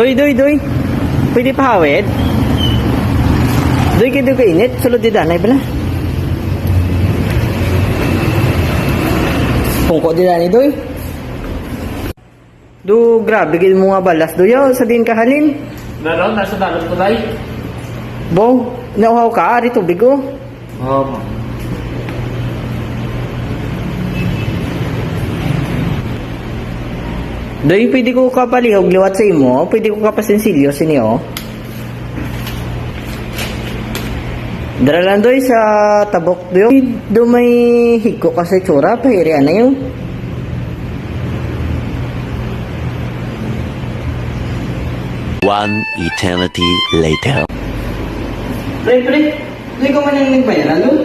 Doy, doy, doy. Pwede pa hawid? Doy, kaya ka init. Sulod di danay bala. Pungko di danay, doy. Do, grabe, gil mo nga balas. Do, yaw, sa din kahalin. Meron, nasa dagat ko tayo. Bong, nauhaw ka, ari tubig oh. Oo, Doy, pwede ko kapalihog liwat sa imo. Pwede ko kapasensilyo sa niyo. Dara lang doy sa tabok doy. Do may hiko ka sa tsura. Pahirian na yun. One eternity later. Pre, pre. Hindi ko man yung nagbayaran doon.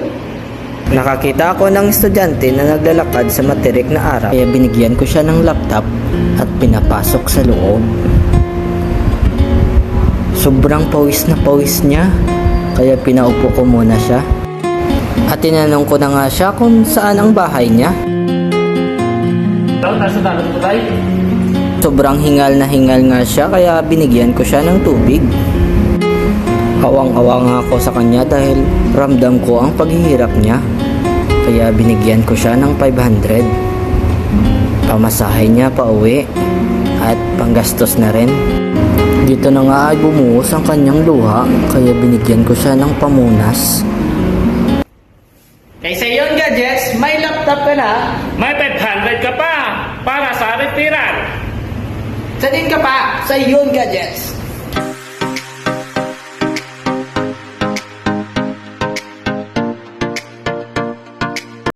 Nakakita ako ng estudyante na naglalakad sa materik na araw. Kaya binigyan ko siya ng laptop at pinapasok sa loob. Sobrang pawis na pawis niya. Kaya pinaupo ko muna siya. At tinanong ko na nga siya kung saan ang bahay niya. Sobrang hingal na hingal nga siya kaya binigyan ko siya ng tubig. Kawang-awa nga ako sa kanya dahil ramdam ko ang paghihirap niya. Kaya binigyan ko siya ng 500. Pamasahe niya pa uwi at panggastos na rin. Dito na nga ay bumuhos ang kanyang luha kaya binigyan ko siya ng pamunas. Kaysa yun gadgets, may laptop ka na. May 500 ka pa para sa retiran. Sa din ka pa sa yun gadgets.